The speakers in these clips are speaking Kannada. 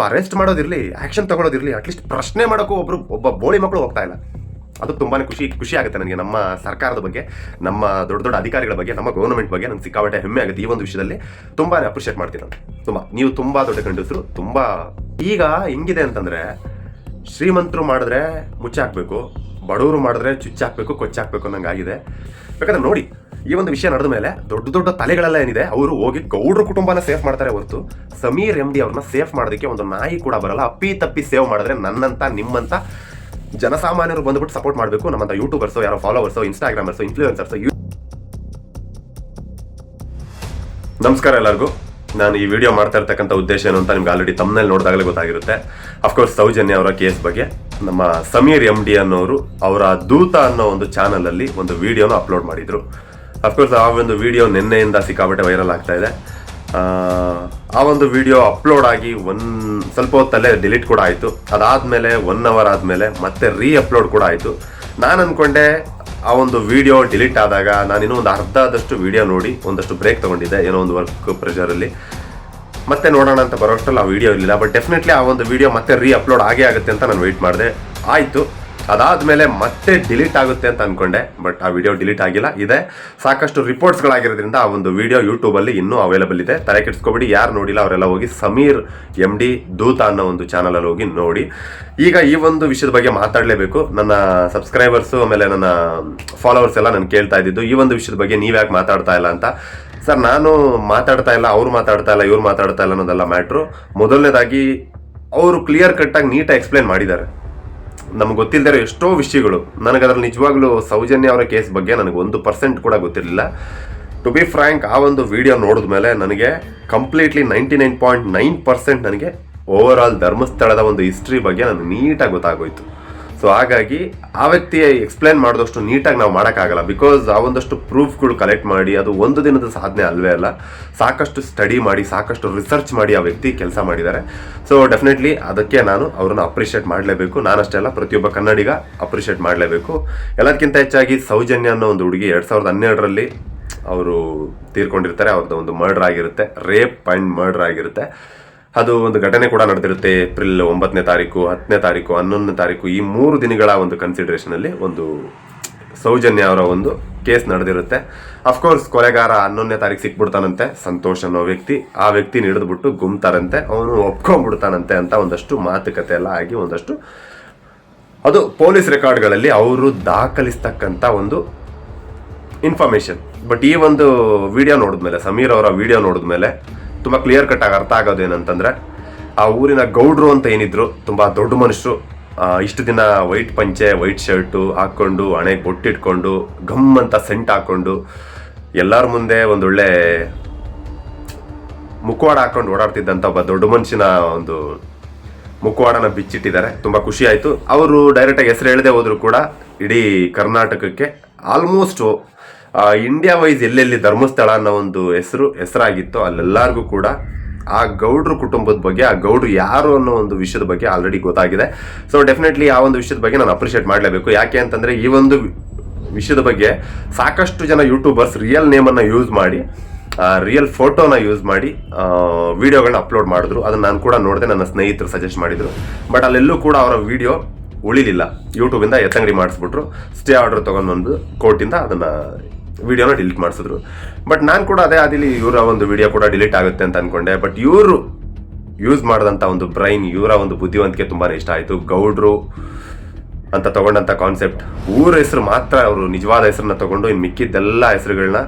ಅರೆಸ್ಟ್ ಮಾಡೋದಿರಲಿ ಆಕ್ಷನ್ ತಗೊಳ್ಳೋದಿರಲಿ ಅಟ್ಲೀಸ್ಟ್ ಪ್ರಶ್ನೆ ಮಾಡೋಕ್ಕೂ ಒಬ್ರು, ಒಬ್ಬ ಬೋಳಿ ಮಕ್ಕಳು ಹೋಗ್ತಾ ಇಲ್ಲ. ಅದು ತುಂಬಾ ಖುಷಿ ಖುಷಿ ಆಗುತ್ತೆ ನನಗೆ. ನಮ್ಮ ಸರ್ಕಾರದ ಬಗ್ಗೆ, ನಮ್ಮ ದೊಡ್ಡ ದೊಡ್ಡ ಅಧಿಕಾರಿಗಳ ಬಗ್ಗೆ, ನಮ್ಮ ಗೌರ್ಮೆಂಟ್ ಬಗ್ಗೆ ನನಗೆ ಸಿಕ್ಕಾಪಟ್ಟೆ ಹೆಮ್ಮೆ ಆಗುತ್ತೆ ಈ ಒಂದು ವಿಷಯದಲ್ಲಿ. ತುಂಬಾ ಅಪ್ರಿಷಿಯೇಟ್ ಮಾಡ್ತೀನಿ ನಾನು. ತುಂಬ, ನೀವು ತುಂಬ ದೊಡ್ಡ ಗಂಡಸರು, ತುಂಬ, ಈಗ ಹೆಂಗಿದೆ ಅಂತಂದ್ರೆ, ಶ್ರೀಮಂತರು ಮಾಡಿದ್ರೆ ಮುಚ್ಚಾಕ್ಬೇಕು, ಬಡವರು ಮಾಡಿದ್ರೆ ಚುಚ್ಚಾಕ್ಬೇಕು, ಕೊಚ್ಚಾಕ್ಬೇಕು ಅನ್ನಂಗಾಗಿದೆ ಆಗಿದೆ. ನೋಡಿ ಈ ಒಂದು ವಿಷಯ ನಡೆದ ಮೇಲೆ ದೊಡ್ಡ ದೊಡ್ಡ ತಲೆಗಳೆಲ್ಲ ಏನಿದೆ, ಅವರು ಹೋಗಿ ಗೌಡ್ರ ಕುಟುಂಬನ ಸೇಫ್ ಮಾಡ್ತಾರೆ ಹೊರತು ಸಮೀರ್ ಎಂ ಡಿ ಅವ್ರನ್ನ ಸೇಫ್ ಮಾಡೋದಕ್ಕೆ ಒಂದು ನಾಯಿ ಕೂಡ ಬರಲ್ಲ. ಅಪ್ಪಿ ತಪ್ಪಿ ಸೇವ್ ಮಾಡಿದ್ರೆ ನನ್ನಂತ, ನಿಮ್ಮಂತ ಜನಸಾಮಾನ್ಯರು ಬಂದ್ಬಿಟ್ಟು ಸಪೋರ್ಟ್ ಮಾಡಬೇಕು. ನಮ್ಮಂತ ಯೂಟ್ಯೂಬರ್ಸ್ ಯಾರೋ ಫಾಲೋವರ್ಸು ಇನ್ಸ್ಟಾಗ್ರಾಮರ್ಸು ಇನ್ಫ್ಲೂಯೆನ್ಸರ್ಸು ನಮಸ್ಕಾರ ಎಲ್ಲರಿಗೂ. ನಾನು ಈ ವಿಡಿಯೋ ಮಾಡ್ತಾ ಇರ್ತಕ್ಕಂಥ ಉದ್ದೇಶ ಏನು ಅಂತ ನಿಮ್ಗೆ ಆಲ್ರೆಡಿ ತಮ್ಮನಲ್ಲಿ ನೋಡಿದಾಗಲೇ ಗೊತ್ತಾಗಿರುತ್ತೆ. ಅಫ್ಕೋರ್ಸ್ ಸೌಜನ್ಯ ಅವರ ಕೇಸ್ ಬಗ್ಗೆ ನಮ್ಮ ಸಮೀರ್ ಎಂ ಡಿ ಅನ್ನೋರು ಅವರ ದೂತ ಅನ್ನೋ ಒಂದು ಚಾನಲಲ್ಲಿ ಒಂದು ವಿಡಿಯೋನ ಅಪ್ಲೋಡ್ ಮಾಡಿದ್ರು. ಅಫ್ಕೋರ್ಸ್ ಆ ಒಂದು ವಿಡಿಯೋ ನಿನ್ನೆಯಿಂದ ಸಿಕ್ಕಾಪಟ್ಟೆ ವೈರಲ್ ಆಗ್ತಾ ಇದೆ. ಆ, ಒಂದು ವಿಡಿಯೋ ಅಪ್ಲೋಡ್ ಆಗಿ ಒನ್ ಸ್ವಲ್ಪ ಹೊತ್ತಲ್ಲೇ ಡಿಲೀಟ್ ಕೂಡ ಆಯಿತು. ಅದಾದಮೇಲೆ ಒನ್ ಅವರ್ ಆದಮೇಲೆ ಮತ್ತೆ ರೀ ಅಪ್ಲೋಡ್ ಕೂಡ ಆಯಿತು. ನಾನು ಅಂದ್ಕೊಂಡೆ ಆ ಒಂದು ವಿಡಿಯೋ ಡಿಲೀಟ್ ಆದಾಗ ನಾನು ಇನ್ನೂ ಒಂದು ಅರ್ಧದಷ್ಟು ವಿಡಿಯೋ ನೋಡಿ ಒಂದಷ್ಟು ಬ್ರೇಕ್ ತೊಗೊಂಡಿದ್ದೆ ಏನೋ ಒಂದು ವರ್ಕ್ ಪ್ರೆಷರಲ್ಲಿ ಮತ್ತೆ ನೋಡೋಣ ಅಂತ ಬರೋಷ್ಟರಲ್ಲಿ ಆ ವಿಡಿಯೋ ಇರಲಿಲ್ಲ ಬಟ್ ಡೆಫಿನೆಟ್ಲಿ ಆ ಒಂದು ವಿಡಿಯೋ ಮತ್ತೆ ರೀ ಅಪ್ಲೋಡ್ ಆಗೇ ಆಗುತ್ತೆ ಅಂತ ನಾನು ವೆಯ್ಟ್ ಮಾಡಿದೆ. ಆಯಿತು. ಅದಾದಮೇಲೆ ಮತ್ತೆ ಡಿಲೀಟ್ ಆಗುತ್ತೆ ಅಂತ ಅನ್ಕೊಂಡೆ, ಬಟ್ ಆ ವಿಡಿಯೋ ಡಿಲೀಟ್ ಆಗಿಲ್ಲ. ಇದೆ. ಸಾಕಷ್ಟು ರಿಪೋರ್ಟ್ಸ್ಗಳಾಗಿರೋದ್ರಿಂದ ಆ ಒಂದು ವಿಡಿಯೋ ಯೂಟ್ಯೂಬಲ್ಲಿ ಇನ್ನೂ ಅವೈಲೇಬಲ್ ಇದೆ. ತಲೆ ಕೆಡಿಸ್ಕೊಬೇಡಿ, ಯಾರು ನೋಡಿಲ್ಲ ಅವರೆಲ್ಲ ಹೋಗಿ ಸಮೀರ್ ಎಂ ಡಿ ದೂತ ಅನ್ನೋ ಒಂದು ಚಾನಲಲ್ಲಿ ಹೋಗಿ ನೋಡಿ. ಈಗ ಈ ಒಂದು ವಿಷಯದ ಬಗ್ಗೆ ಮಾತಾಡಲೇಬೇಕು. ನನ್ನ ಸಬ್ಸ್ಕ್ರೈಬರ್ಸು ಆಮೇಲೆ ನನ್ನ ಫಾಲೋವರ್ಸ್ ಎಲ್ಲ ನಾನು ಕೇಳ್ತಾ ಇದ್ದಿದ್ದು, ಈ ಒಂದು ವಿಷಯದ ಬಗ್ಗೆ ನೀವ್ಯಾಕೆ ಮಾತಾಡ್ತಾ ಇಲ್ಲ ಅಂತ? ಸರ್, ನಾನು ಮಾತಾಡ್ತಾ ಇಲ್ಲ, ಅವ್ರು ಮಾತಾಡ್ತಾ ಇಲ್ಲ, ಇವ್ರು ಮಾತಾಡ್ತಾ ಇಲ್ಲ ಅನ್ನೋದೆಲ್ಲ ಮ್ಯಾಟ್ರು ಮೊದಲನೇದಾಗಿ, ಅವರು ಕ್ಲಿಯರ್ ಕಟ್ಟಾಗಿ ನೀಟಾಗಿ ಎಕ್ಸ್ಪ್ಲೇನ್ ಮಾಡಿದ್ದಾರೆ. ನಮ್ಗೆ ಗೊತ್ತಿಲ್ಲದೆ ಎಷ್ಟೋ ವಿಷಯಗಳು. ನನಗೆ ಅದ್ರಲ್ಲಿ ನಿಜವಾಗ್ಲೂ ಸೌಜನ್ಯ ಅವರ ಕೇಸ್ ಬಗ್ಗೆ ನನಗೆ ಒಂದು ಪರ್ಸೆಂಟ್ ಕೂಡ ಗೊತ್ತಿರಲಿಲ್ಲ. ಟು ಬಿ ಫ್ರ್ಯಾಂಕ್ ಆ ಒಂದು ವಿಡಿಯೋ ನೋಡಿದ ಮೇಲೆ ನನಗೆ completely ninety nine point nine percent ನನಗೆ ಓವರ್ ಆಲ್ ಧರ್ಮಸ್ಥಳದ ಒಂದು ಹಿಸ್ಟ್ರಿ ಬಗ್ಗೆ ನನಗೆ ನೀಟಾಗಿ ಗೊತ್ತಾಗೋಯ್ತು. ಸೊ ಹಾಗಾಗಿ ಆ ವ್ಯಕ್ತಿ ಎಕ್ಸ್ಪ್ಲೇನ್ ಮಾಡಿದಷ್ಟು ನೀಟಾಗಿ ನಾವು ಮಾಡೋಕ್ಕಾಗಲ್ಲ. ಬಿಕಾಸ್ ಆ ಒಂದಷ್ಟು ಪ್ರೂಫ್ಗಳು ಕಲೆಕ್ಟ್ ಮಾಡಿ, ಅದು ಒಂದು ದಿನದ ಸಾಧನೆ ಅಲ್ವೇ ಅಲ್ಲ. ಸಾಕಷ್ಟು ಸ್ಟಡಿ ಮಾಡಿ, ಸಾಕಷ್ಟು ರಿಸರ್ಚ್ ಮಾಡಿ ಆ ವ್ಯಕ್ತಿ ಕೆಲಸ ಮಾಡಿದ್ದಾರೆ. ಸೊ ಡೆಫಿನೆಟ್ಲಿ ಅದಕ್ಕೆ ನಾನು ಅವ್ರನ್ನ ಅಪ್ರಿಷಿಯೇಟ್ ಮಾಡಲೇಬೇಕು. ನಾನಷ್ಟೇ ಅಲ್ಲ, ಪ್ರತಿಯೊಬ್ಬ ಕನ್ನಡಿಗ ಅಪ್ರಿಷಿಯೇಟ್ ಮಾಡಲೇಬೇಕು. ಎಲ್ಲದಕ್ಕಿಂತ ಹೆಚ್ಚಾಗಿ ಸೌಜನ್ಯ ಅನ್ನೋ ಒಂದು ಹುಡುಗಿ ಎರಡು ಸಾವಿರದ ಹನ್ನೆರಡರಲ್ಲಿ ಅವರು ತೀರ್ಕೊಂಡಿರ್ತಾರೆ. ಅವ್ರದ್ದು ಒಂದು ಮರ್ಡರ್ ಆಗಿರುತ್ತೆ. ರೇಪ್ ಆ್ಯಂಡ್ ಮರ್ಡರ್ ಆಗಿರುತ್ತೆ. ಅದು ಒಂದು ಘಟನೆ ಕೂಡ ನಡೆದಿರುತ್ತೆ ಏಪ್ರಿಲ್ ಒಂಬತ್ತನೇ ತಾರೀಕು, ಹತ್ತನೇ ತಾರೀಕು, ಹನ್ನೊಂದನೇ ತಾರೀಕು, ಈ ಮೂರು ದಿನಗಳ ಒಂದು ಕನ್ಸಿಡರೇಷನ್ ಅಲ್ಲಿ ಒಂದು ಸೌಜನ್ಯ ಅವರ ಒಂದು ಕೇಸ್ ನಡೆದಿರುತ್ತೆ. ಅಫ್ಕೋರ್ಸ್ ಕೊಲೆಗಾರ ಹನ್ನೊಂದನೇ ತಾರೀಕು ಸಿಕ್ಬಿಡ್ತಾನಂತೆ, ಸಂತೋಷ್ ಅನ್ನೋ ವ್ಯಕ್ತಿ, ಆ ವ್ಯಕ್ತಿ ಹಿಡಿದ್ಬಿಟ್ಟು ಗುಮ್ತಾರಂತೆ, ಅವನು ಒಪ್ಕೊಂಡ್ಬಿಡ್ತಾನಂತೆ ಅಂತ ಒಂದಷ್ಟು ಮಾತುಕತೆ ಎಲ್ಲ ಆಗಿ ಒಂದಷ್ಟು ಅದು ಪೊಲೀಸ್ ರೆಕಾರ್ಡ್ಗಳಲ್ಲಿ ಅವರು ದಾಖಲಿಸ್ತಕ್ಕಂಥ ಒಂದು ಇನ್ಫಾರ್ಮೇಶನ್ ಬಟ್ ಈ ಒಂದು ವಿಡಿಯೋ ನೋಡಿದ್ಮೇಲೆ, ಸಮೀರ್ ಅವರ ವಿಡಿಯೋ ನೋಡಿದ್ಮೇಲೆ ತುಂಬ ಕ್ಲಿಯರ್ ಕಟ್ ಆಗಿ ಅರ್ಥ ಆಗೋದು ಏನಂತಂದ್ರೆ ಆ ಊರಿನ ಗೌಡ್ರು ಅಂತ ಏನಿದ್ರು, ತುಂಬ ದೊಡ್ಡ ಮನುಷ್ಯರು ಇಷ್ಟು ದಿನ ವೈಟ್ ಪಂಚೆ ವೈಟ್ ಶರ್ಟು ಹಾಕ್ಕೊಂಡು ಹಣೆಗೆ ಬೊಟ್ಟಿಟ್ಕೊಂಡು ಗಮ್ ಅಂತ ಸೆಂಟ್ ಹಾಕ್ಕೊಂಡು, ಎಲ್ಲರ ಮುಂದೆ ಒಂದೊಳ್ಳೆ ಮುಖವಾಡ ಹಾಕೊಂಡು ಓಡಾಡ್ತಿದ್ದಂಥ ಒಬ್ಬ ದೊಡ್ಡ ಮನುಷ್ಯನ ಒಂದು ಮುಖವಾಡನ ಬಿಚ್ಚಿಟ್ಟಿದ್ದಾರೆ. ತುಂಬಾ ಖುಷಿ ಆಯ್ತು. ಅವರು ಡೈರೆಕ್ಟ್ ಆಗಿ ಹೆಸರು ಹೇಳದೆ ಹೋದ್ರು ಕೂಡ ಇಡೀ ಕರ್ನಾಟಕಕ್ಕೆ ಆಲ್ಮೋಸ್ಟ್ ಇಂಡಿಯಾ ವೈಸ್ ಎಲ್ಲೆಲ್ಲಿ ಧರ್ಮಸ್ಥಳ ಅನ್ನೋ ಒಂದು ಹೆಸರು, ಹೆಸರಾಗಿತ್ತು ಅಲ್ಲೆಲ್ಲರಿಗೂ ಕೂಡ ಆ ಗೌಡ್ರ ಕುಟುಂಬದ ಬಗ್ಗೆ, ಆ ಗೌಡ್ರು ಯಾರು ಅನ್ನೋ ಒಂದು ವಿಷಯದ ಬಗ್ಗೆ ಆಲ್ರೆಡಿ ಗೊತ್ತಾಗಿದೆ. ಸೊ ಡೆಫಿನೆಟ್ಲಿ ಆ ಒಂದು ವಿಷಯದ ಬಗ್ಗೆ ನಾನು ಅಪ್ರಿಷಿಯೇಟ್ ಮಾಡಲೇಬೇಕು. ಯಾಕೆ ಅಂತಂದ್ರೆ ಈ ಒಂದು ವಿಷಯದ ಬಗ್ಗೆ ಸಾಕಷ್ಟು ಜನ ಯೂಟ್ಯೂಬರ್ಸ್ ರಿಯಲ್ ನೇಮನ್ನು ಯೂಸ್ ಮಾಡಿ ರಿಯಲ್ ಫೋಟೋನ ಯೂಸ್ ಮಾಡಿ ವಿಡಿಯೋಗಳನ್ನ ಅಪ್ಲೋಡ್ ಮಾಡಿದ್ರು. ಅದನ್ನ ನಾನು ಕೂಡ ನೋಡಿದೆ, ನನ್ನ ಸ್ನೇಹಿತರು ಸಜೆಸ್ಟ್ ಮಾಡಿದ್ರು. ಬಟ್ ಅಲ್ಲೆಲ್ಲೂ ಕೂಡ ಅವರ ವಿಡಿಯೋ ಉಳಿಲಿಲ್ಲ. ಯೂಟ್ಯೂಬಿಂದ ಎತ್ತಂಗಡಿ ಮಾಡಿಸ್ಬಿಟ್ರು. ಸ್ಟೇ ಆರ್ಡರ್ ತೊಗೊಂಡು ಬಂದು ಕೋರ್ಟಿಂದ ಅದನ್ನ ವಿಡಿಯೋನ ಡಿಲೀಟ್ ಮಾಡಿಸಿದ್ರು. ಬಟ್ ನಾನು ಕೂಡ ಅದೇ ಅದಿಲ್ಲಿ ಇವರ ಒಂದು ವಿಡಿಯೋ ಕೂಡ ಡಿಲೀಟ್ ಆಗುತ್ತೆ ಅಂತ ಅನ್ಕೊಂಡೆ. ಬಟ್ ಇವರು ಯೂಸ್ ಮಾಡಿದಂಥ ಒಂದು ಬ್ರೈನ್ ಇವರ ಒಂದು ಬುದ್ಧಿವಂತಿಕೆ ತುಂಬಾ ಇಷ್ಟ ಆಯಿತು. ಗೌಡ್ರು ಅಂತ ತಗೊಂಡಂಥ ಕಾನ್ಸೆಪ್ಟ್ ಊರ ಹೆಸರು ಮಾತ್ರ ಅವರು ನಿಜವಾದ ಹೆಸರನ್ನ ತಗೊಂಡು ಇನ್ನು ಮಿಕ್ಕಿದ್ದೆಲ್ಲ ಹೆಸರುಗಳನ್ನ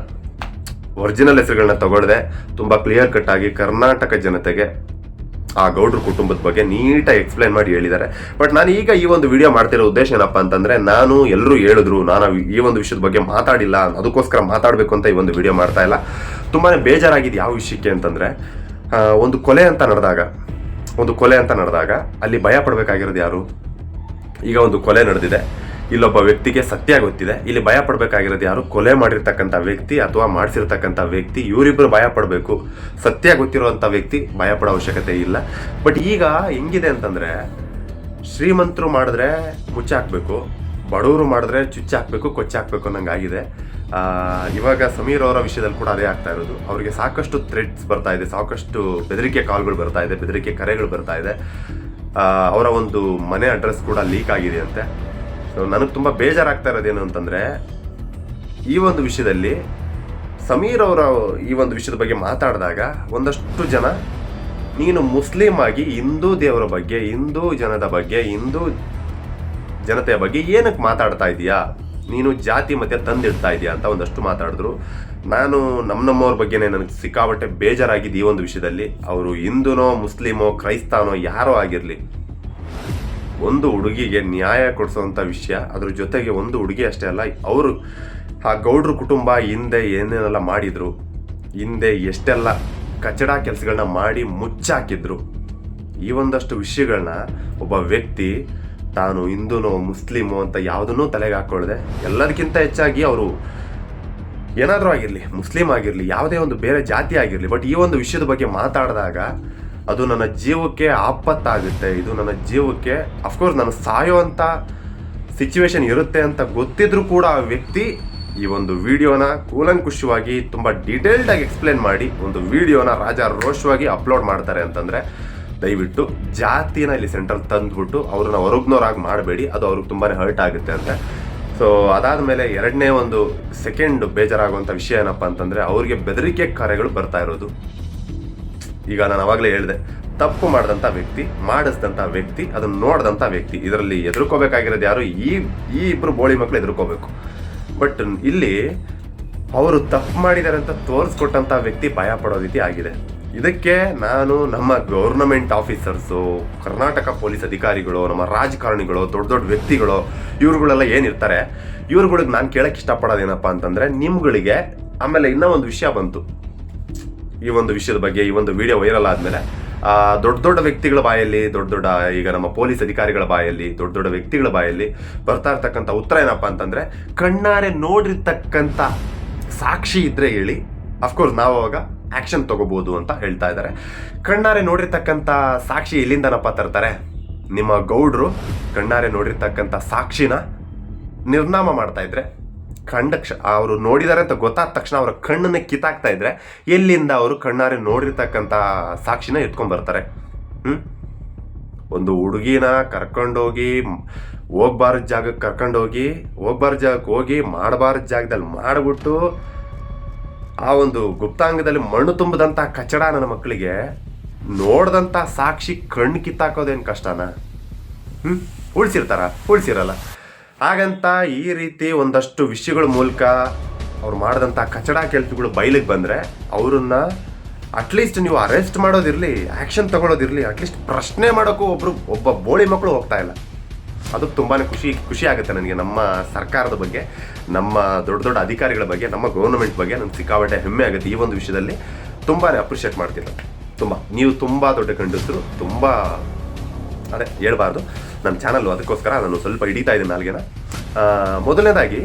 ಒರಿಜಿನಲ್ ಹೆಸರುಗಳನ್ನ ತಗೊಳ್ದೆ, ತುಂಬಾ ಕ್ಲಿಯರ್ ಕಟ್ ಆಗಿ ಕರ್ನಾಟಕ ಜನತೆಗೆ ಆ ಗೌಡ್ರ ಕುಟುಂಬದ ಬಗ್ಗೆ ನೀಟಾಗಿ ಎಕ್ಸ್ಪ್ಲೈನ್ ಮಾಡಿ ಹೇಳಿದ್ದಾರೆ. ಬಟ್ ನಾನು ಈಗ ಈ ಒಂದು ವಿಡಿಯೋ ಮಾಡ್ತಿರೋ ಉದ್ದೇಶ ಏನಪ್ಪಾ ಅಂತಂದ್ರೆ ನಾನು ಎಲ್ಲರೂ ಹೇಳಿದ್ರು, ನಾನು ಈ ಒಂದು ವಿಷಯದ ಬಗ್ಗೆ ಮಾತಾಡಿಲ್ಲ, ಅದಕ್ಕೋಸ್ಕರ ಮಾತಾಡಬೇಕು ಅಂತ ಈ ಒಂದು ವಿಡಿಯೋ ಮಾಡ್ತಾ ಇಲ್ಲ. ತುಂಬಾ ಬೇಜಾರಾಗಿದೆ ಯಾವ ವಿಷಯಕ್ಕೆ ಅಂತಂದ್ರೆ ಒಂದು ಕೊಲೆ ಅಂತ ನಡೆದಾಗ, ಒಂದು ಕೊಲೆ ಅಂತ ನಡೆದಾಗ ಅಲ್ಲಿ ಭಯ ಪಡಬೇಕಾಗಿರೋದು ಯಾರು? ಈಗ ಒಂದು ಕೊಲೆ ನಡೆದಿದೆ. ಇಲ್ಲೊಬ್ಬ ವ್ಯಕ್ತಿಗೆ ಸತ್ಯ ಗೊತ್ತಿದೆ ಇಲ್ಲಿ ಭಯ ಪಡಬೇಕಾಗಿರೋದು ಯಾರು? ಕೊಲೆ ಮಾಡಿರ್ತಕ್ಕಂಥ ವ್ಯಕ್ತಿ ಅಥವಾ ಮಾಡಿಸಿರ್ತಕ್ಕಂಥ ವ್ಯಕ್ತಿ ಇವರಿಬ್ಬರು ಭಯ ಪಡಬೇಕು. ಸತ್ಯ ಗೊತ್ತಿರುವಂಥ ವ್ಯಕ್ತಿ ಭಯ ಪಡೋ ಅವಶ್ಯಕತೆ ಇಲ್ಲ. ಬಟ್ ಈಗ ಹೆಂಗಿದೆ ಅಂತಂದ್ರೆ ಶ್ರೀಮಂತರು ಮಾಡಿದ್ರೆ ಮುಚ್ಚಾಕಬೇಕು ಬಡವರು ಮಾಡಿದ್ರೆ ಚುಚ್ಚಾಕಬೇಕು ಕೊಚ್ಚಾಕ್ಬೇಕು ಅನ್ನಂಗಾಗಿದೆ ಆ, ಇವಾಗ ಸಮೀರ್ ಅವರ ವಿಷಯದಲ್ಲಿ ಕೂಡ ಅದೇ ಆಗ್ತಾ ಇರೋದು. ಅವರಿಗೆ ಸಾಕಷ್ಟು ಥ್ರೆಡ್ಸ್ ಬರ್ತಾ ಇದೆ ಸಾಕಷ್ಟು ಬೆದರಿಕೆ ಕಾಲ್ಗಳು ಬರ್ತಾ ಇದೆ ಬೆದರಿಕೆ ಕರೆಗಳು ಬರ್ತಾ ಇದೆ. ಅವರ ಒಂದು ಮನೆ ಅಡ್ರೆಸ್ ಕೂಡ ಲೀಕ್ ಆಗಿದೆ ಅಂತೆ. ನನಗೆ ತುಂಬ ಬೇಜಾರಾಗ್ತಾ ಇರೋದೇನು ಅಂತಂದರೆ, ಈ ಒಂದು ವಿಷಯದಲ್ಲಿ ಸಮೀರ್ ಅವರ ಈ ಒಂದು ವಿಷಯದ ಬಗ್ಗೆ ಮಾತಾಡಿದಾಗ ಒಂದಷ್ಟು ಜನ, ನೀನು ಮುಸ್ಲಿಂ ಆಗಿ ಹಿಂದೂ ದೇವರ ಬಗ್ಗೆ, ಹಿಂದೂ ಜನದ ಬಗ್ಗೆ, ಹಿಂದೂ ಜನತೆಯ ಬಗ್ಗೆ ಏನಕ್ಕೆ ಮಾತಾಡ್ತಾ ಇದೀಯಾ? ನೀನು ಜಾತಿ ಮತ್ತೆ ತಂದಿಡ್ತಾ ಇದೀಯಾ ಅಂತ ಒಂದಷ್ಟು ಮಾತಾಡಿದ್ರು. ನಾನು ನಮ್ಮ ನಮ್ಮವ್ರ ಬಗ್ಗೆನೇ ನನಗೆ ಸಿಕ್ಕಾಬಟ್ಟೆ ಬೇಜಾರಾಗಿದ್ದು ಈ ಒಂದು ವಿಷಯದಲ್ಲಿ. ಅವರು ಹಿಂದೂನೋ, ಮುಸ್ಲಿಮೋ, ಕ್ರೈಸ್ತಾನೋ ಯಾರೋ ಆಗಿರಲಿ ಒಂದು ಹುಡುಗಿಗೆ ನ್ಯಾಯ ಕೊಡಿಸುವಂಥ ವಿಷಯ, ಅದ್ರ ಜೊತೆಗೆ ಒಂದು ಹುಡುಗಿ ಅಷ್ಟೇ ಅಲ್ಲ, ಅವರು ಆ ಗೌಡ್ರ ಕುಟುಂಬ ಹಿಂದೆ ಏನೇನೆಲ್ಲ ಮಾಡಿದ್ರು, ಹಿಂದೆ ಎಷ್ಟೆಲ್ಲ ಕಚಡ ಕೆಲಸಗಳನ್ನ ಮಾಡಿ ಮುಚ್ಚಾಕಿದ್ರು, ಈ ಒಂದಷ್ಟು ವಿಷಯಗಳನ್ನ ಒಬ್ಬ ವ್ಯಕ್ತಿ ತಾನು ಹಿಂದೂನೋ ಮುಸ್ಲಿಮೋ ಅಂತ ಯಾವುದನ್ನೂ ತಲೆಗೆ ಹಾಕೊಳ್ಳದೆ ಎಲ್ಲದಕ್ಕಿಂತ ಹೆಚ್ಚಾಗಿ ಅವರು ಏನಾದರೂ ಆಗಿರಲಿ ಮುಸ್ಲಿಂ ಆಗಿರಲಿ, ಯಾವುದೇ ಒಂದು ಬೇರೆ ಜಾತಿ ಆಗಿರಲಿ, ಬಟ್ ಈ ಒಂದು ವಿಷಯದ ಬಗ್ಗೆ ಮಾತಾಡಿದಾಗ ಅದು ನನ್ನ ಜೀವಕ್ಕೆ ಆಪತ್ತಾಗುತ್ತೆ. ಇದು ನನ್ನ ಜೀವಕ್ಕೆ ಅಫ್ಕೋರ್ಸ್ ನಾನು ಸಾಯೋವಂಥ ಸಿಚುವೇಶನ್ ಇರುತ್ತೆ ಅಂತ ಗೊತ್ತಿದ್ರೂ ಕೂಡ ಆ ವ್ಯಕ್ತಿ ಈ ಒಂದು ವಿಡಿಯೋನ ಕೂಲಂಕುಷವಾಗಿ, ತುಂಬ ಡೀಟೇಲ್ಡಾಗಿ ಎಕ್ಸ್ಪ್ಲೇನ್ ಮಾಡಿ, ಒಂದು ವಿಡಿಯೋನ ರಾಜ ರೋಷವಾಗಿ ಅಪ್ಲೋಡ್ ಮಾಡ್ತಾರೆ ಅಂತಂದರೆ, ದಯವಿಟ್ಟು ಜಾತಿನ ಇಲ್ಲಿ ಸೆಂಟ್ರಲ್ ತಂದ್ಬಿಟ್ಟು ಅವ್ರನ್ನ ಹೊರಗ್ನೋರಾಗಿ ಮಾಡಬೇಡಿ. ಅದು ಅವ್ರಿಗೆ ತುಂಬಾ ಹರ್ಟ್ ಆಗುತ್ತೆ ಅಂತ. ಸೊ ಅದಾದ ಮೇಲೆ ಎರಡನೇ ಒಂದು ಸೆಕೆಂಡ್ ಬೇಜಾರಾಗುವಂಥ ವಿಷಯ ಏನಪ್ಪ ಅಂತಂದರೆ, ಅವ್ರಿಗೆ ಬೆದರಿಕೆ ಕಾರ್ಯಗಳು ಬರ್ತಾ ಇರೋದು. ಈಗ ನಾನು ಅವಾಗಲೇ ಹೇಳಿದೆ, ತಪ್ಪು ಮಾಡಿದಂಥ ವ್ಯಕ್ತಿ ಮಾಡಿಸಿದಂಥ ವ್ಯಕ್ತಿ, ಅದನ್ನು ನೋಡಿದಂಥ ವ್ಯಕ್ತಿ, ಇದರಲ್ಲಿ ಎದುರ್ಕೋಬೇಕಾಗಿರೋದು ಯಾರು? ಈ ಈ ಇಬ್ಬರು ಬೋಳಿ ಮಕ್ಕಳು ಎದುರ್ಕೋಬೇಕು. ಬಟ್ ಇಲ್ಲಿ ಅವರು ತಪ್ಪು ಮಾಡಿದ್ದಾರೆ ಅಂತ ತೋರಿಸ್ಕೊಟ್ಟಂಥ ವ್ಯಕ್ತಿ ಭಯ ಪಡೋ ರೀತಿ ಆಗಿದೆ. ಇದಕ್ಕೆ ನಾನು ನಮ್ಮ ಗೌರ್ನಮೆಂಟ್ ಆಫೀಸರ್ಸು ಕರ್ನಾಟಕ ಪೊಲೀಸ್ ಅಧಿಕಾರಿಗಳು, ನಮ್ಮ ರಾಜಕಾರಣಿಗಳು, ದೊಡ್ಡ ದೊಡ್ಡ ವ್ಯಕ್ತಿಗಳು, ಇವ್ರುಗಳೆಲ್ಲ ಏನಿರ್ತಾರೆ ಇವ್ರುಗಳಿಗೆ ನಾನು ಕೇಳಕ್ಕೆ ಇಷ್ಟಪಡೋದೇನಪ್ಪ ಅಂತಂದರೆ, ನಿಮ್ಗಳಿಗೆ ಆಮೇಲೆ ಇನ್ನೂ ಒಂದು ವಿಷಯ ಬಂತು. ಈ ಒಂದು ವಿಷಯದ ಬಗ್ಗೆ, ಈ ಒಂದು ವಿಡಿಯೋ ವೈರಲ್ ಆದಮೇಲೆ ದೊಡ್ಡ ದೊಡ್ಡ ವ್ಯಕ್ತಿಗಳ ಬಾಯಲ್ಲಿ, ದೊಡ್ಡ ದೊಡ್ಡ, ಈಗ ನಮ್ಮ ಪೊಲೀಸ್ ಅಧಿಕಾರಿಗಳ ಬಾಯಲ್ಲಿ, ದೊಡ್ಡ ದೊಡ್ಡ ವ್ಯಕ್ತಿಗಳ ಬಾಯಲ್ಲಿ ಬರ್ತಾ ಇರ್ತಕ್ಕಂಥ ಉತ್ತರ ಏನಪ್ಪ ಅಂತಂದ್ರೆ, ಕಣ್ಣಾರೆ ನೋಡಿರ್ತಕ್ಕಂಥ ಸಾಕ್ಷಿ ಇದ್ರೆ ಹೇಳಿ ಅಫ್ಕೋರ್ಸ್ ನಾವು ಅವಾಗ ಆಕ್ಷನ್ ತಗೋಬಹುದು ಅಂತ ಹೇಳ್ತಾ ಇದ್ದಾರೆ. ಕಣ್ಣಾರೆ ನೋಡಿರ್ತಕ್ಕಂಥ ಸಾಕ್ಷಿ ಎಲ್ಲಿಂದನಪ್ಪ ತರ್ತಾರೆ? ನಿಮ್ಮ ಗೌಡ್ರು ಕಣ್ಣಾರೆ ನೋಡಿರ್ತಕ್ಕಂಥ ಸಾಕ್ಷಿನ ನಿರ್ನಾಮ ಮಾಡ್ತಾ ಇದ್ರೆ ಕಂಡ ಕ್ಷ, ಅವರು ನೋಡಿದ್ದಾರೆ ಅಂತ ಗೊತ್ತಾದ ತಕ್ಷಣ ಅವರ ಕಣ್ಣನ್ನು ಕಿತ್ತಾಕ್ತಾ ಇದ್ರೆ ಎಲ್ಲಿಂದ ಅವರು ಕಣ್ಣಾರೆ ನೋಡಿರ್ತಕ್ಕಂಥ ಸಾಕ್ಷಿನ ಎತ್ಕೊಂಡ್ಬರ್ತಾರೆ ಬರ್ತಾರೆ. ಹ್ಮ್? ಒಂದು ಹುಡುಗಿನ ಕರ್ಕೊಂಡೋಗಿ ಹೋಗ್ಬಾರ್ದ ಜಾಗಕ್ಕೆ ಕರ್ಕೊಂಡೋಗಿ, ಹೋಗ್ಬಾರ್ದ ಜಾಗಕ್ಕೆ ಹೋಗಿ ಮಾಡಬಾರ್ದ ಜಾಗದಲ್ಲಿ ಮಾಡಿಬಿಟ್ಟು ಆ ಒಂದು ಗುಪ್ತಾಂಗದಲ್ಲಿ ಮಣ್ಣು ತುಂಬಿದಂಥ ಕಚಡ ನನ್ನ ಮಕ್ಕಳಿಗೆ ನೋಡ್ದಂಥ ಸಾಕ್ಷಿ ಕಣ್ಣು ಕಿತ್ತಾಕೋದೇನು ಕಷ್ಟನಾ? ಹ್ಞೂ ಉಳಿಸಿರ್ತಾರ? ಉಳಿಸಿರಲ್ಲ. ಹಾಗಂತ ಈ ರೀತಿ ಒಂದಷ್ಟು ವಿಷಯಗಳ ಮೂಲಕ ಅವ್ರು ಮಾಡಿದಂಥ ಕಚಡ ಕೆಲಸಗಳು ಬಯಲಿಗೆ ಬಂದರೆ ಅವ್ರನ್ನ ಅಟ್ಲೀಸ್ಟ್ ನೀವು ಅರೆಸ್ಟ್ ಮಾಡೋದಿರಲಿ ಆ್ಯಕ್ಷನ್ ತಗೊಳ್ಳೋದಿರಲಿ ಅಟ್ಲೀಸ್ಟ್ ಪ್ರಶ್ನೆ ಮಾಡೋಕ್ಕೂ ಒಬ್ಬರು ಒಬ್ಬ ಬೋಳಿ ಮಕ್ಕಳು ಹೋಗ್ತಾ ಇಲ್ಲ. ಅದು ತುಂಬಾ ಖುಷಿ ಖುಷಿ ಆಗುತ್ತೆ ನನಗೆ. ನಮ್ಮ ಸರ್ಕಾರದ ಬಗ್ಗೆ, ನಮ್ಮ ದೊಡ್ಡ ದೊಡ್ಡ ಅಧಿಕಾರಿಗಳ ಬಗ್ಗೆ, ನಮ್ಮ ಗೌರ್ಮೆಂಟ್ ಬಗ್ಗೆ ನನಗೆ ಸಿಕ್ಕಾಪಟ್ಟೆ ಹೆಮ್ಮೆ ಆಗುತ್ತೆ ಈ ಒಂದು ವಿಷಯದಲ್ಲಿ. ತುಂಬಾ ಅಪ್ರಿಷಿಯೇಟ್ ಮಾಡ್ತಿಲ್ಲ ತುಂಬ, ನೀವು ತುಂಬ ದೊಡ್ಡ ಗಂಡಸರು, ತುಂಬ, ಅದೇ ಹೇಳ್ಬಾರ್ದು. ನನ್ನ ಚಾನಲ್ ಅದಕ್ಕೋಸ್ಕರ ನಾನು ಸ್ವಲ್ಪ ಹಿಡಿತಾ ಇದ್ದೀನಿ ನಾಲ್ಗೆನ. ಮೊದಲನೇದಾಗಿ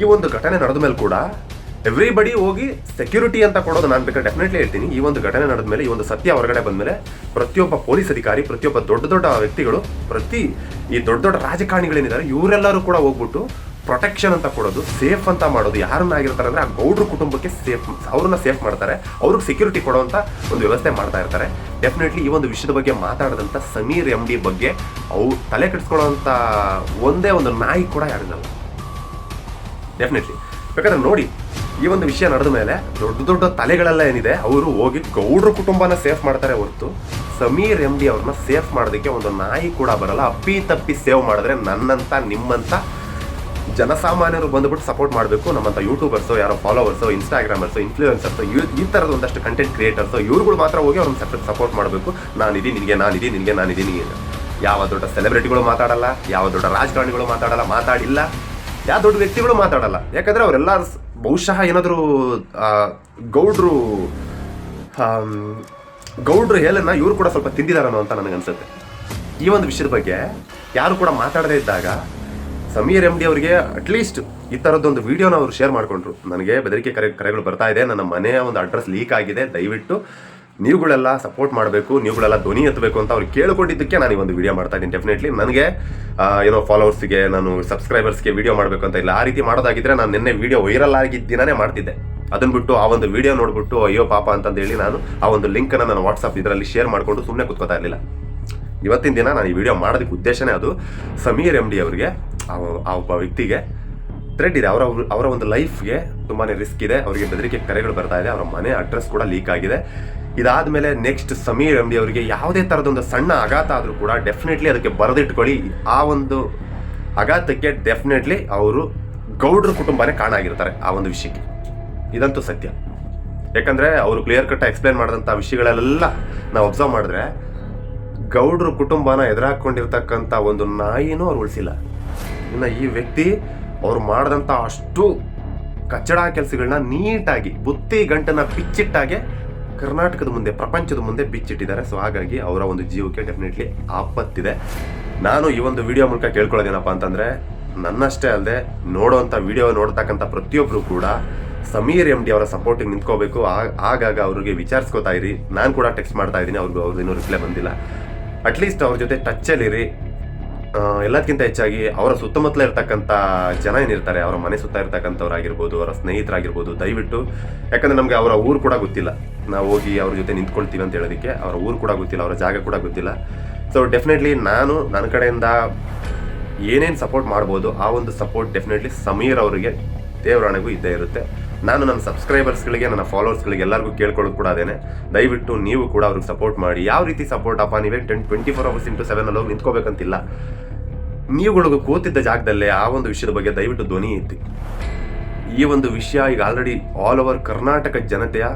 ಈ ಒಂದು ಘಟನೆ ನಡೆದ ಮೇಲೆ ಕೂಡ ಎವ್ರಿಬಡಿ ಹೋಗಿ ಸೆಕ್ಯೂರಿಟಿ ಅಂತ ಕೊಡೋದು ನಾನು ಬೇಕಾದ್ರೆ ಡೆಫಿನೆಟ್ಲಿ ಹೇಳ್ತೀನಿ. ಈ ಒಂದು ಘಟನೆ ನಡೆದ ಮೇಲೆ, ಈ ಒಂದು ಸತ್ಯ ಹೊರಗಡೆ ಬಂದಮೇಲೆ ಪ್ರತಿಯೊಬ್ಬ ಪೊಲೀಸ್ ಅಧಿಕಾರಿ, ಪ್ರತಿಯೊಬ್ಬ ದೊಡ್ಡ ದೊಡ್ಡ ವ್ಯಕ್ತಿಗಳು, ಪ್ರತಿ ಈ ದೊಡ್ಡ ದೊಡ್ಡ ರಾಜಕಾರಣಿಗಳೇನಿದ್ದಾರೆ, ಇವರೆಲ್ಲರೂ ಕೂಡ ಹೋಗ್ಬಿಟ್ಟು ಪ್ರೊಟೆಕ್ಷನ್ ಅಂತ ಕೊಡೋದು ಸೇಫ್ ಅಂತ ಮಾಡೋದು, ಯಾರನ್ನ ಆಗಿರ್ತಾರೆ ಅಂದರೆ ಆ ಗೌಡ್ರ ಕುಟುಂಬಕ್ಕೆ ಸೇಫ್ ಅವ್ರನ್ನ ಸೇಫ್ ಮಾಡ್ತಾರೆ, ಅವ್ರಿಗೆ ಸೆಕ್ಯೂರಿಟಿ ಕೊಡುವಂತ ಒಂದು ವ್ಯವಸ್ಥೆ ಮಾಡ್ತಾ ಇರ್ತಾರೆ. ಡೆಫಿನೆಟ್ಲಿ ಈ ಒಂದು ವಿಷಯದ ಬಗ್ಗೆ ಮಾತಾಡಿದಂಥ ಸಮೀರ್ ಎಂ ಡಿ ಬಗ್ಗೆ ಅವು ತಲೆ ಕೆಡಿಸ್ಕೊಳ್ಳೋಂಥ ಒಂದೇ ಒಂದು ನಾಯಿ ಕೂಡ ಯಾರಿಲ್ಲ ಡೆಫಿನೆಟ್ಲಿ ಬೇಕಾದ್ರೆ ನೋಡಿ, ಈ ಒಂದು ವಿಷಯ ನಡೆದ ಮೇಲೆ ದೊಡ್ಡ ದೊಡ್ಡ ತಲೆಗಳೆಲ್ಲ ಏನಿದೆ, ಅವರು ಹೋಗಿ ಗೌಡ್ರ ಕುಟುಂಬನ ಸೇಫ್ ಮಾಡ್ತಾರೆ ಹೊರತು ಸಮೀರ್ ಎಂ ಡಿ ಅವ್ರನ್ನ ಸೇಫ್ ಮಾಡೋದಕ್ಕೆ ಒಂದು ನಾಯಿ ಕೂಡ ಬರಲ್ಲ. ಅಪ್ಪಿ ತಪ್ಪಿ ಸೇವ್ ಮಾಡಿದ್ರೆ ನನ್ನಂತ, ನಿಮ್ಮಂತ ಜನಸಾಮಾನ್ಯರು ಬಂದ್ಬಿಟ್ಟು ಸಪೋರ್ಟ್ ಮಾಡಬೇಕು. ನಮ್ಮಂತ ಯೂಟ್ಯೂಬರ್ಸು ಯಾರೋ ಫಾಲೋವರ್ಸು ಇನ್ಸ್ಟಾಗ್ರಾಮರ್ಸು ಇನ್ಫ್ಲೂಯೆನ್ಸರ್ಸು ಈ ಥರದ ಒಂದಷ್ಟು ಕಂಟೆಂಟ್ ಕ್ರಿಯೇಟರ್ಸು ಇವ್ರುಗಳು ಮಾತ್ರ ಹೋಗಿ ಅವ್ರನ್ನ ಸಪೋರ್ಟ್ ಸಪೋರ್ಟ್ ಮಾಡಬೇಕು. ನಾನಿದ್ದೀನಿ ನಿನಗೆ ನಾನಿದ್ದೀನಿ ನಿನಗೆ ನಾನಿದ್ದೀನಿ ಯಾವ ದೊಡ್ಡ ಸೆಲೆಬ್ರಿಟಿಗಳು ಮಾತಾಡಲ್ಲ, ಯಾವ ದೊಡ್ಡ ರಾಜಕಾರಣಿಗಳು ಮಾತಾಡಲ್ಲ, ಮಾತಾಡಿಲ್ಲ. ಯಾವ ದೊಡ್ಡ ವ್ಯಕ್ತಿಗಳು ಮಾತಾಡಲ್ಲ. ಯಾಕಂದ್ರೆ ಅವರೆಲ್ಲ ಬಹುಶಃ ಏನಾದರೂ ಗೌಡ್ರು ಗೌಡ್ರು ಹೇಳನ್ನ ಇವರು ಕೂಡ ಸ್ವಲ್ಪ ತಿಂದಿದಾರನೋ ಅಂತ ನನಗನ್ಸುತ್ತೆ. ಈ ಒಂದು ವಿಷಯದ ಬಗ್ಗೆ ಯಾರು ಕೂಡ ಮಾತಾಡದೇ ಇದ್ದಾಗ ಸಮೀರ್ ಎಂ ಡಿ ಅವರಿಗೆ ಅಟ್ಲೀಸ್ಟ್ ಈ ಥರದ್ದೊಂದು ವಿಡಿಯೋನ ಅವರು ಶೇರ್ ಮಾಡಿಕೊಂಡ್ರು. ನನಗೆ ಬೆದರಿಕೆ ಕರೆ, ಕರೆಗಳು ಬರ್ತಾ ಇದೆ. ನನ್ನ ಮನೆಯ ಒಂದು ಅಡ್ರೆಸ್ ಲೀಕ್ ಆಗಿದೆ. ದಯವಿಟ್ಟು ನೀವುಗಳೆಲ್ಲ ಸಪೋರ್ಟ್ ಮಾಡಬೇಕು, ನೀವುಗಳೆಲ್ಲ ಧ್ವನಿ ಎತ್ತಬೇಕು ಅಂತ ಅವ್ರು ಕೇಳ್ಕೊಂಡಿದ್ದಕ್ಕೆ ನಾನು ಈ ಒಂದು ವಿಡಿಯೋ ಮಾಡ್ತಾ ಇದ್ದೀನಿ ಡೆಫಿನೆಟ್ಲಿ ನನಗೆ ಏನೋ ಫಾಲೋವರ್ಸ್ಗೆ ನಾನು ಸಬ್ಸ್ಕ್ರೈಬರ್ಸ್ಗೆ ವಿಡಿಯೋ ಮಾಡಬೇಕು ಅಂತ ಇಲ್ಲ, ಆ ರೀತಿ ಮಾಡೋದಾಗಿದ್ರೆ ನಾನು ನಿನ್ನೆ ವಿಡಿಯೋ ವೈರಲ್ ಆಗಿದ್ದ ದಿನನೇ ಮಾಡ್ತಿದ್ದೆ. ಅದನ್ನ ಬಿಟ್ಟು ಆ ಒಂದು ವಿಡಿಯೋ ನೋಡ್ಬಿಟ್ಟು, ಅಯ್ಯೋ ಪಾಪ ಅಂತಂದೇಳಿ ನಾನು ಆ ಒಂದು ಲಿಂಕನ್ನು ನಾನು ವಾಟ್ಸಪ್ ಇದರಲ್ಲಿ ಶೇರ್ ಮಾಡಿಕೊಂಡು ಸುಮ್ಮನೆ ಕೂತ್ಕೋತಾ ಇರಲಿಲ್ಲ. ಇವತ್ತಿನ ದಿನ ನಾನು ಈ ವಿಡಿಯೋ ಮಾಡೋದಕ್ಕೆ ಉದ್ದೇಶನೇ ಅದು. ಸಮೀರ್ ಎಂ ಡಿ ಅವರಿಗೆ, ಆ- ಒಬ್ಬ ವ್ಯಕ್ತಿಗೆ ಥ್ರೆಡ್ ಇದೆ. ಅವರ ಅವರ ಒಂದು ಲೈಫ್ಗೆ ತುಂಬಾ ರಿಸ್ಕ್ ಇದೆ. ಅವರಿಗೆ ಬೆದರಿಕೆ ಕರೆಗಳು ಬರ್ತಾ ಇದೆ. ಅವರ ಮನೆ ಅಡ್ರೆಸ್ ಕೂಡ ಲೀಕ್ ಆಗಿದೆ. ಇದಾದ್ಮೇಲೆ ನೆಕ್ಸ್ಟ್ ಸಮೀರ್ ಎಂ ಡಿ ಅವರಿಗೆ ಯಾವುದೇ ಥರದೊಂದು ಸಣ್ಣ ಆಘಾತ ಆದರೂ ಕೂಡ ಡೆಫಿನೆಟ್ಲಿ ಅದಕ್ಕೆ ಬರೆದಿಟ್ಕೊಳ್ಳಿ. ಆ ಒಂದು ಆಘಾತಕ್ಕೆ ಡೆಫಿನೆಟ್ಲಿ ಅವರು ಗೌಡ್ರ ಕುಟುಂಬನೇ ಕಾರಣ ಆಗಿರ್ತಾರೆ ಆ ಒಂದು ವಿಷಯಕ್ಕೆ. ಇದಂತೂ ಸತ್ಯ. ಯಾಕಂದ್ರೆ ಅವರು ಕ್ಲಿಯರ್ ಕಟ್ ಎಕ್ಸ್ಪ್ಲೇನ್ ಮಾಡಿದಂಥ ವಿಷಯಗಳೆಲ್ಲ ನಾವು ಅಬ್ಸರ್ವ್ ಮಾಡಿದ್ರೆ ಗೌಡ್ರ ಕುಟುಂಬನ ಎದುರಾಕೊಂಡಿರ್ತಕ್ಕಂಥ ಒಂದು ನಾಯಿನೂ ಅವ್ರು ಉಳಿಸಿಲ್ಲ. ಇನ್ನು ಈ ವ್ಯಕ್ತಿ ಅವ್ರು ಮಾಡಿದಂಥ ಅಷ್ಟು ಕಚ್ಚಡ ಕೆಲಸಗಳನ್ನ ನೀಟಾಗಿ, ಬುತ್ತಿ ಗಂಟನ್ನ ಬಿಚ್ಚಿಟ್ಟಾಗೆ ಕರ್ನಾಟಕದ ಮುಂದೆ, ಪ್ರಪಂಚದ ಮುಂದೆ ಬಿಚ್ಚಿಟ್ಟಿದ್ದಾರೆ. ಸೊ ಹಾಗಾಗಿ ಅವರ ಒಂದು ಜೀವಕ್ಕೆ ಡೆಫಿನೆಟ್ಲಿ ಆಪತ್ತಿದೆ. ನಾನು ಈ ಒಂದು ವಿಡಿಯೋ ಮೂಲಕ ಕೇಳ್ಕೊಳ್ಳೋದೇನಪ್ಪ ಅಂತಂದ್ರೆ, ನನ್ನಷ್ಟೇ ಅಲ್ಲದೆ ನೋಡುವಂಥ ವಿಡಿಯೋ ನೋಡ್ತಕ್ಕಂಥ ಪ್ರತಿಯೊಬ್ಬರು ಕೂಡ ಸಮೀರ್ ಎಂ ಡಿ ಅವರ ಸಪೋರ್ಟಿಗೆ ನಿಂತ್ಕೋಬೇಕು. ಆಗಾಗ ಅವ್ರಿಗೆ ವಿಚಾರಿಸ್ಕೋತಾ ಇರಿ. ನಾನು ಕೂಡ ಟೆಕ್ಸ್ಟ್ ಮಾಡ್ತಾ ಇದ್ದೀನಿ. ಅವ್ರಿಗೂ ಅವ್ರದ್ದು ಇನ್ನೂ ರಿಪ್ಲೈ ಬಂದಿಲ್ಲ. ಅಟ್ಲೀಸ್ಟ್ ಅವ್ರ ಜೊತೆ ಟಚ್ಚಲ್ಲಿರಿ ಎಲ್ಲದಕ್ಕಿಂತ ಹೆಚ್ಚಾಗಿ ಅವರ ಸುತ್ತಮುತ್ತಲೇ ಇರ್ತಕ್ಕಂಥ ಜನ ಏನಿರ್ತಾರೆ, ಅವರ ಮನೆ ಸುತ್ತ ಇರ್ತಕ್ಕಂಥವ್ರಾಗಿರ್ಬೋದು, ಅವರ ಸ್ನೇಹಿತರಾಗಿರ್ಬೋದು, ದಯವಿಟ್ಟು. ಯಾಕಂದ್ರೆ ನಮಗೆ ಅವರ ಊರು ಕೂಡ ಗೊತ್ತಿಲ್ಲ. ನಾವು ಹೋಗಿ ಅವ್ರ ಜೊತೆ ನಿಂತ್ಕೊಳ್ತೀವಿ ಅಂತ ಹೇಳೋದಕ್ಕೆ ಅವರ ಊರು ಕೂಡ ಗೊತ್ತಿಲ್ಲ, ಅವರ ಜಾಗ ಕೂಡ ಗೊತ್ತಿಲ್ಲ. ಸೊ ಡೆಫಿನೆಟ್ಲಿ ನಾನು ನನ್ನ ಕಡೆಯಿಂದ ಏನೇನು ಸಪೋರ್ಟ್ ಮಾಡ್ಬೋದು, ಆ ಒಂದು ಸಪೋರ್ಟ್ ಡೆಫಿನೆಟ್ಲಿ ಸಮೀರ್ ಅವರಿಗೆ ದೇವರಾಣೆಗೂ ಇದ್ದೇ ಇರುತ್ತೆ. ನಾನು ನನ್ನ ಸಬ್ಸ್ಕ್ರೈಬರ್ಸ್ಗಳಿಗೆ, ನನ್ನ ಫಾಲೋವರ್ಸ್ಗಳಿಗೆ ಎಲ್ಲರಿಗೂ ಕೇಳ್ಕೊಳ್ಳೋದು ಕೂಡ ಅದೇನೆ. ದಯವಿಟ್ಟು ನೀವು ಕೂಡ ಅವ್ರಿಗೆ ಸಪೋರ್ಟ್ ಮಾಡಿ. ಯಾವ ರೀತಿ ಸಪೋರ್ಟ್ ಅಪ್ಪ, ನೀವೇ ten twenty four hours into seven ಅಲ್ಲಿ ನಿಂತ್ಕೋಬೇಕಂತಿಲ್ಲ. ನೀವುಗಳಿಗೂ ಕೂತಿದ್ದ ಜಾಗದಲ್ಲೇ ಆ ಒಂದು ವಿಷಯದ ಬಗ್ಗೆ ದಯವಿಟ್ಟು ಧ್ವನಿ ಎತ್ತಿ. ಈ ಒಂದು ವಿಷಯ ಈಗ ಆಲ್ರೆಡಿ ಆಲ್ ಓವರ್ ಕರ್ನಾಟಕ ಜನತೆಯ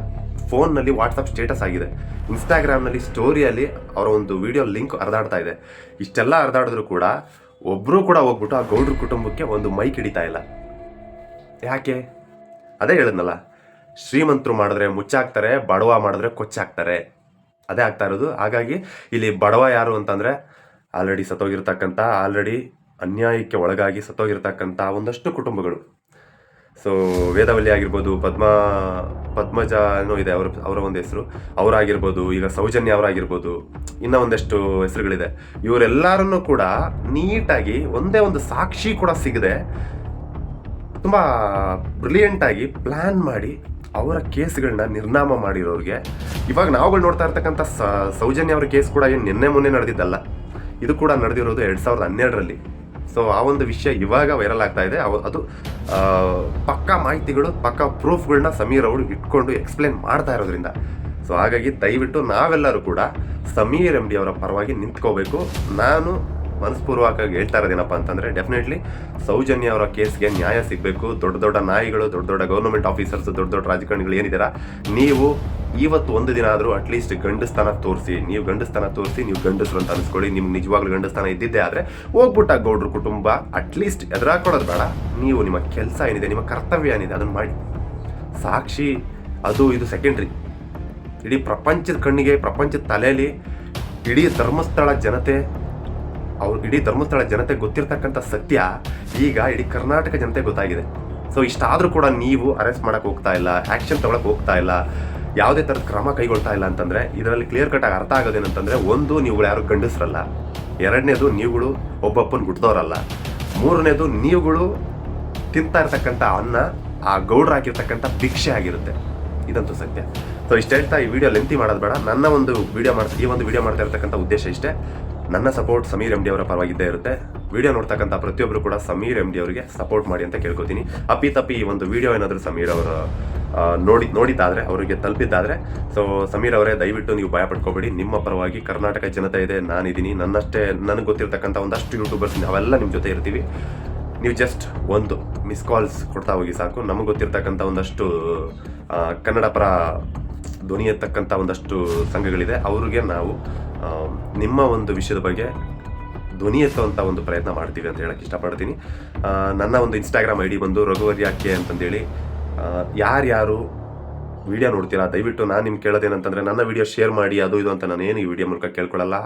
ಫೋನ್ನಲ್ಲಿ ವಾಟ್ಸಪ್ ಸ್ಟೇಟಸ್ ಆಗಿದೆ. ಇನ್ಸ್ಟಾಗ್ರಾಮ್ನಲ್ಲಿ ಸ್ಟೋರಿಯಲ್ಲಿ ಅವರ ಒಂದು ವಿಡಿಯೋ ಲಿಂಕ್ ಹರಿದಾಡ್ತಾ ಇದೆ. ಇಷ್ಟೆಲ್ಲ ಹರಿದಾಡಿದ್ರು ಕೂಡ ಒಬ್ಬರೂ ಕೂಡ ಹೋಗ್ಬಿಟ್ಟು ಆ ಗೌಡ್ರ ಕುಟುಂಬಕ್ಕೆ ಒಂದು ಮೈಕ್ ಹಿಡಿತಾ ಇಲ್ಲ. ಯಾಕೆ? ಅದೇ ಹೇಳಿದ್ನಲ್ಲ, ಶ್ರೀಮಂತರು ಮಾಡಿದ್ರೆ ಮುಚ್ಚಾಕ್ತಾರೆ, ಬಡವ ಮಾಡಿದ್ರೆ ಕೊಚ್ಚಾಕ್ತಾರೆ. ಅದೇ ಆಗ್ತಾ ಇರೋದು. ಹಾಗಾಗಿ ಇಲ್ಲಿ ಬಡವ ಯಾರು ಅಂತಂದ್ರೆ ಆಲ್ರೆಡಿ ಸತ್ತೋಗಿರ್ತಕ್ಕಂಥ ಆಲ್ರೆಡಿ ಅನ್ಯಾಯಕ್ಕೆ ಒಳಗಾಗಿ ಸತ್ತೋಗಿರ್ತಕ್ಕಂಥ ಒಂದಷ್ಟು ಕುಟುಂಬಗಳು. ಸೊ ವೇದವಲ್ಲಿ ಆಗಿರ್ಬೋದು, ಪದ್ಮ, ಪದ್ಮಜ ಏನೋ ಇದೆ ಅವ್ರ, ಅವರ ಒಂದು ಹೆಸರು. ಅವರಾಗಿರ್ಬೋದು, ಈಗ ಸೌಜನ್ಯ ಅವರಾಗಿರ್ಬೋದು, ಇನ್ನೂ ಒಂದಷ್ಟು ಹೆಸರುಗಳಿದೆ. ಇವರೆಲ್ಲರನ್ನೂ ಕೂಡ ನೀಟಾಗಿ ಒಂದೇ ಒಂದು ಸಾಕ್ಷಿ ಕೂಡ ಸಿಗದೆ ತುಂಬ ಬ್ರಿಲಿಯಂಟಾಗಿ ಪ್ಲ್ಯಾನ್ ಮಾಡಿ ಅವರ ಕೇಸ್ಗಳನ್ನ ನಿರ್ನಾಮ ಮಾಡಿರೋರಿಗೆ. ಇವಾಗ ನಾವುಗಳು ನೋಡ್ತಾ ಇರ್ತಕ್ಕಂಥ ಸೌಜನ್ಯ ಅವರ ಕೇಸ್ ಕೂಡ ಏನು ನಿನ್ನೆ ಮೊನ್ನೆ ನಡೆದಿದ್ದಲ್ಲ. ಇದು ಕೂಡ ನಡೆದಿರೋದು ಎರಡು ಸಾವಿರದ ಹನ್ನೆರಡರಲ್ಲಿ. ಸೊ ಆ ಒಂದು ವಿಷಯ ಇವಾಗ ವೈರಲ್ ಆಗ್ತಾ ಇದೆ. ಅದು ಪಕ್ಕ ಪಕ್ಕಾ ಮಾಹಿತಿಗಳು, ಪಕ್ಕಾ ಪ್ರೂಫ್ಗಳನ್ನ ಸಮೀರ್ ಅವರು ಇಟ್ಕೊಂಡು ಎಕ್ಸ್ಪ್ಲೇನ್ ಮಾಡ್ತಾ ಇರೋದ್ರಿಂದ. ಸೊ ಹಾಗಾಗಿ ದಯವಿಟ್ಟು ನಾವೆಲ್ಲರೂ ಕೂಡ ಸಮೀರ್ ಎಂ ಡಿ ಅವರ ಪರವಾಗಿ ನಿಂತ್ಕೋಬೇಕು. ನಾನು ಮನಸ್ಪೂರ್ವಕವಾಗಿ ಹೇಳ್ತಾ ಇರೋದೇನಪ್ಪ ಅಂತಂದ್ರೆ ಡೆಫಿನೆಟ್ಲಿ ಸೌಜನ್ಯ ಅವರ ಕೇಸ್ಗೆ ನ್ಯಾಯ ಸಿಗಬೇಕು. ದೊಡ್ಡ ದೊಡ್ಡ ನಾಯಿಗಳು, ದೊಡ್ಡ ದೊಡ್ಡ ಗೌರ್ಮೆಂಟ್ ಆಫೀಸರ್ಸ್ ದೊಡ್ಡ ದೊಡ್ಡ ರಾಜಕಾರಣಿಗಳು ಏನಿದ್ದೀರಾ ನೀವು ಇವತ್ತು ಒಂದು ದಿನ ಆದರೂ ಅಟ್ಲೀಸ್ಟ್ ಗಂಡಸ್ತಾನ ತೋರಿಸಿ, ನೀವು ಗಂಡಸ್ತಾನ ತೋರಿಸಿ, ನೀವು ಗಂಡಸ್ರು ಅಂತ ಅನಿಸ್ಕೊಳ್ಳಿ. ನಿಮ್ಗೆ ನಿಜವಾಗ್ಲೂ ಗಂಡಸ್ತಾನ ಇದ್ದಿದ್ದೇ ಆದರೆ, ಹೋಗ್ಬಿಟ್ಟ ಗೌಡ್ರ ಕುಟುಂಬ ಅಟ್ಲೀಸ್ಟ್ ಎದುರಾಕೊಡೋದು ಬೇಡ. ನೀವು ನಿಮ್ಮ ಕೆಲಸ ಏನಿದೆ, ನಿಮ್ಮ ಕರ್ತವ್ಯ ಏನಿದೆ, ಅದನ್ನು ಮಾಡಿ. ಸಾಕ್ಷಿ, ಅದು ಇದು ಸೆಕೆಂಡ್ರಿ ಇಡೀ ಪ್ರಪಂಚದ ಕಣ್ಣಿಗೆ, ಪ್ರಪಂಚದ ತಲೆಯಲ್ಲಿ, ಇಡೀ ಧರ್ಮಸ್ಥಳ ಜನತೆ ಅವ್ರು ಇಡೀ ಧರ್ಮಸ್ಥಳ ಜನತೆ ಗೊತ್ತಿರ್ತಕ್ಕಂಥ ಸತ್ಯ ಈಗ ಇಡೀ ಕರ್ನಾಟಕ ಜನತೆ ಗೊತ್ತಾಗಿದೆ. ಸೊ ಇಷ್ಟಾದರೂ ಕೂಡ ನೀವು ಅರೆಸ್ಟ್ ಮಾಡೋಕ್ಕೆ ಹೋಗ್ತಾ ಇಲ್ಲ ಆ್ಯಕ್ಷನ್ ತೊಗೊಳಕ್ಕೆ ಹೋಗ್ತಾ ಇಲ್ಲ, ಯಾವುದೇ ಥರದ ಕ್ರಮ ಕೈಗೊಳ್ತಾ ಇಲ್ಲ ಅಂತಂದರೆ ಇದರಲ್ಲಿ ಕ್ಲಿಯರ್ ಕಟ್ ಆಗಿ ಅರ್ಥ ಆಗೋದೇನಂತಂದರೆ ಒಂದು, ನೀವುಗಳು ಯಾರು ಗಂಡಸ್ರಲ್ಲ. ಎರಡನೇದು ನೀವುಗಳು ಒಬ್ಬಪ್ಪನ ಗುಡ್ದವರಲ್ಲ ಮೂರನೇದು ನೀವುಗಳು ತಿಂತಾ ಇರ್ತಕ್ಕಂಥ ಅನ್ನ, ಆ ಗೌಡ್ರ ಹಾಕಿರ್ತಕ್ಕಂಥ ಭಿಕ್ಷೆ ಆಗಿರುತ್ತೆ. ಇದಂತೂ ಸತ್ಯ. ಸೊ ಇಷ್ಟ ಹೇಳ್ತಾ ಈ ವಿಡಿಯೋ ಲೆಂತಿ ಮಾಡೋದು ಬೇಡ. ನನ್ನ ಒಂದು ವಿಡಿಯೋ ಮಾಡ್ತಾ, ಈ ಒಂದು ವಿಡಿಯೋ ಮಾಡ್ತಾ ಇರ್ತಕ್ಕಂಥ ಉದ್ದೇಶ ಇಷ್ಟೇ. ನನ್ನ ಸಪೋರ್ಟ್ ಸಮೀರ್ ಎಂ ಡಿ ಅವರ ಪರವಾಗಿದ್ದೇ ಇರುತ್ತೆ. ವಿಡಿಯೋ ನೋಡ್ತಕ್ಕಂಥ ಪ್ರತಿಯೊಬ್ಬರು ಕೂಡ ಸಮೀರ್ ಎಂ ಡಿ ಅವರಿಗೆ ಸಪೋರ್ಟ್ ಮಾಡಿ ಅಂತ ಕೇಳ್ಕೊತೀನಿ. ಅಪ್ಪಿ ತಪ್ಪಿ ಈ ಒಂದು ವಿಡಿಯೋ ಏನಾದರೂ ಸಮೀರ್ ಅವರ ನೋಡಿ, ನೋಡಿದ್ದಾದರೆ, ಅವರಿಗೆ ತಲುಪಿದ್ದಾದರೆ ಸೊ ಸಮೀರ್ ಅವರೇ ದಯವಿಟ್ಟು ನೀವು ಭಯ ಪಡ್ಕೋಬೇಡಿ ನಿಮ್ಮ ಪರವಾಗಿ ಕರ್ನಾಟಕ ಜನತೆ ಇದೆ, ನಾನಿದ್ದೀನಿ. ನನ್ನಷ್ಟೇ, ನನಗೆ ಗೊತ್ತಿರ್ತಕ್ಕಂಥ ಒಂದಷ್ಟು ಯೂಟ್ಯೂಬರ್ಸ್ ನಾವೆಲ್ಲ ನಿಮ್ಮ ಜೊತೆ ಇರ್ತೀವಿ. ನೀವು ಜಸ್ಟ್ ಒಂದು ಮಿಸ್ ಕಾಲ್ಸ್ ಕೊಡ್ತಾ ಹೋಗಿ ಸಾಕು. ನಮಗೆ ಗೊತ್ತಿರ್ತಕ್ಕಂಥ ಒಂದಷ್ಟು ಕನ್ನಡ ಪರ ಧ್ವನಿ ಎತ್ತಕ್ಕಂಥ ಒಂದಷ್ಟು ಸಂಘಗಳಿದೆ. ಅವ್ರಿಗೆ ನಾವು ನಿಮ್ಮ ಒಂದು ವಿಷಯದ ಬಗ್ಗೆ ಧ್ವನಿ ಎತ್ತುವಂಥ ಒಂದು ಪ್ರಯತ್ನ ಮಾಡ್ತೀವಿ ಅಂತ ಹೇಳಕ್ಕೆ ಇಷ್ಟಪಡ್ತೀನಿ. ನನ್ನ ಒಂದು ಇನ್ಸ್ಟಾಗ್ರಾಮ್ ಐ ಡಿ ಬಂದು ರಘುವರ್ಯಾಕೆ ಅಂತಂದೇಳಿ. ಯಾರ್ಯಾರು ವಿಡಿಯೋ ನೋಡ್ತೀರಾ? ದಯವಿಟ್ಟು ನಾನು ನಿಮ್ಗೆ ಕೇಳೋದೇನಂತಂದರೆ ನನ್ನ ವಿಡಿಯೋ ಶೇರ್ ಮಾಡಿ, ಅದು ಇದು ಅಂತ ನಾನು ಏನು ಈ ವಿಡಿಯೋ ಮೂಲಕ ಕೇಳ್ಕೊಳ್ಳಲ್ಲ.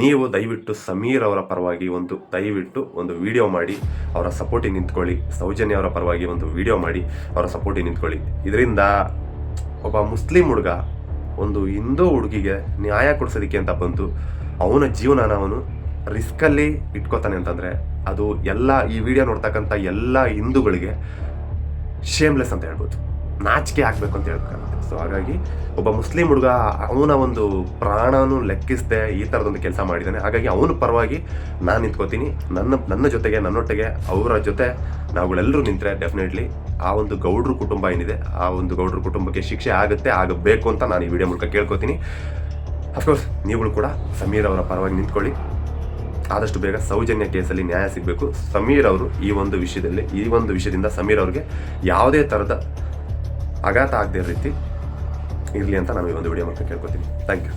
ನೀವು ದಯವಿಟ್ಟು ಸಮೀರ್ ಅವರ ಪರವಾಗಿ ಒಂದು, ದಯವಿಟ್ಟು ಒಂದು ವಿಡಿಯೋ ಮಾಡಿ, ಅವರ ಸಪೋರ್ಟಿಗೆ ನಿಂತ್ಕೊಳ್ಳಿ. ಸೌಜನ್ಯ ಅವರ ಪರವಾಗಿ ಒಂದು ವಿಡಿಯೋ ಮಾಡಿ, ಅವರ ಸಪೋರ್ಟಿಗೆ ನಿಂತ್ಕೊಳ್ಳಿ. ಇದರಿಂದ ಒಬ್ಬ ಮುಸ್ಲಿಂ ಹುಡುಗ ಒಂದು ಹಿಂದೂ ಹುಡುಗಿಗೆ ನ್ಯಾಯ ಕೊಡಿಸೋದಕ್ಕೆ ಅಂತ ಬಂತು. ಅವನ ಜೀವನನ ಅವನು ರಿಸ್ಕಲ್ಲಿ ಇಟ್ಕೋತಾನೆ ಅಂತಂದರೆ ಅದು ಎಲ್ಲ ಈ ವಿಡಿಯೋ ನೋಡ್ತಕ್ಕಂಥ ಎಲ್ಲ ಹಿಂದೂಗಳಿಗೆ ಶೇಮ್ಲೆಸ್ ಅಂತ ಹೇಳ್ಬೋದು. ನಾಚಿಕೆ ಆಗಬೇಕು ಅಂತ ಹೇಳ್ಬೇಕಾಗುತ್ತೆ ಸೊ ಹಾಗಾಗಿ ಒಬ್ಬ ಮುಸ್ಲಿಂ ಹುಡುಗ ಅವನ ಒಂದು ಪ್ರಾಣನೂ ಲೆಕ್ಕಿಸದೆ ಈ ಥರದೊಂದು ಕೆಲಸ ಮಾಡಿದ್ದಾನೆ ಹಾಗಾಗಿ ಅವನ ಪರವಾಗಿ ನಾನು ನಿಂತ್ಕೋತೀನಿ. ನನ್ನ ನನ್ನ ಜೊತೆಗೆ, ನನ್ನೊಟ್ಟಿಗೆ, ಅವರ ಜೊತೆ ನಾವುಗಳೆಲ್ಲರೂ ನಿಂತರೆ ಡೆಫಿನೆಟ್ಲಿ ಆ ಒಂದು ಗೌಡ್ರ ಕುಟುಂಬ ಏನಿದೆ, ಆ ಒಂದು ಗೌಡ್ರ ಕುಟುಂಬಕ್ಕೆ ಶಿಕ್ಷೆ ಆಗುತ್ತೆ, ಆಗಬೇಕು ಅಂತ ನಾನು ಈ ವಿಡಿಯೋ ಮೂಲಕ ಕೇಳ್ಕೊತೀನಿ. ಅಫ್ಕೋರ್ಸ್ ನೀವುಗಳು ಕೂಡ ಸಮೀರ್ ಅವರ ಪರವಾಗಿ ನಿಂತ್ಕೊಳ್ಳಿ. ಆದಷ್ಟು ಬೇಗ ಸೌಜನ್ಯ ಕೇಸಲ್ಲಿ ನ್ಯಾಯ ಸಿಗಬೇಕು. ಸಮೀರ್ ಅವರು ಈ ಒಂದು ವಿಷಯದಲ್ಲಿ, ಈ ಒಂದು ವಿಷಯದಿಂದ ಸಮೀರ್ ಅವ್ರಿಗೆ ಯಾವುದೇ ಥರದ ಆಘಾತ ಆಗದೇ ರೀತಿ ಇರಲಿ ಅಂತ ನಾನು ಈ ಒಂದು ವಿಡಿಯೋ ಮೂಲಕ ಕೇಳ್ಕೊತೀನಿ. Thank you